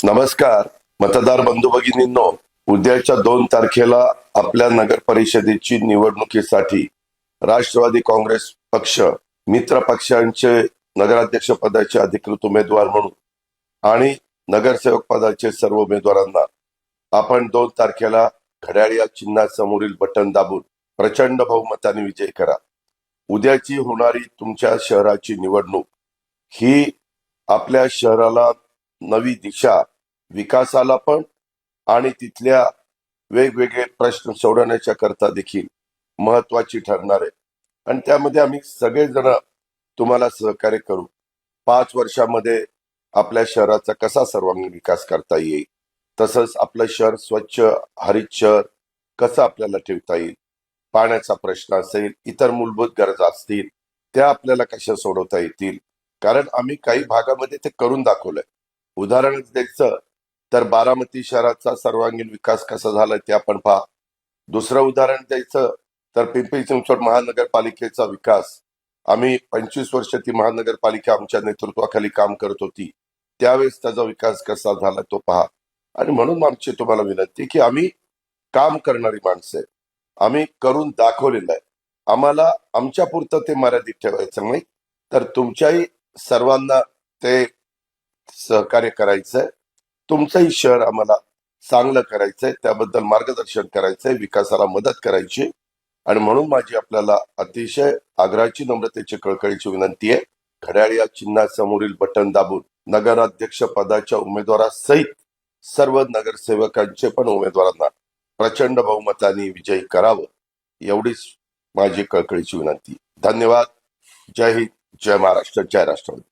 नमस्कार. मतदार बंधू भगिनींनो उद्याच्या दोन तारखेला आपल्या नगर परिषदेची निवडणुकीसाठी राष्ट्रवादी काँग्रेस पक्ष मित्र पक्षांचे नगराध्यक्ष पदाचे अधिकृत उमेदवार म्हणून आणि नगरसेवक पदाचे सर्व उमेदवारांना आपण दोन तारखेला घड्याळ या चिन्हासमोरील बटन दाबून प्रचंड बहुमताने विजय करा. उद्याची होणारी तुमच्या शहराची निवडणूक ही आपल्या शहराला नवी दिशा विकासाला पण आणि तिथल्या वेगवेगळे प्रश्न सोडवण्याच्या करता देखील महत्वाची ठरणार आहे. आणि त्यामध्ये आम्ही सगळेजण तुम्हाला सहकार्य करू. पाच वर्षामध्ये आपल्या शहराचा कसा सर्वांगीण विकास करता येईल? तसंच आपलं शहर स्वच्छ हरित शहर कसं आपल्याला ठेवता येईल? पाण्याचा प्रश्न असेल इतर मूलभूत गरजा असतील त्या आपल्याला कशा सोडवता येतील? कारण आम्ही काही भागामध्ये ते करून दाखवलंय. उदाहरणच द्यायचं तर बारामती शहराचा सर्वांगीण विकास कसा झालाय ते आपण पहा. दुसरं उदाहरण द्यायचं तर पिंपरी चिंचवड महानगरपालिकेचा विकास. आम्ही पंचवीस वर्ष ती महानगरपालिका आमच्या नेतृत्वाखाली काम करत होती. त्यावेळेस त्याचा विकास कसा झाला तो पहा. आणि म्हणून आमची तुम्हाला विनंती की आम्ही काम करणारी माणसं आहे. आम्ही करून दाखवलेलं आहे. आम्हाला आमच्या पुरतं ते मर्यादित ठेवायचं नाही. तर तुमच्याही सर्वांना ते सहकार्य करायचंय. तुमचंही शहर आम्हाला चांगलं करायचंय. त्याबद्दल मार्गदर्शन करायचंय. विकासाला मदत करायची. आणि म्हणून माझी आपल्याला अतिशय आग्रहाची नम्रतेची कळकळीची विनंती आहे. घड्याळ या चिन्हासमोरील बटन दाबून नगराध्यक्ष पदाच्या उमेदवारासहित सर्व नगरसेवकांचे पण उमेदवारांना प्रचंड बहुमताने विजयी करावं एवढीच माझी कळकळीची विनंती. धन्यवाद. जय हिंद. जय महाराष्ट्र. जय राष्ट्रवादी.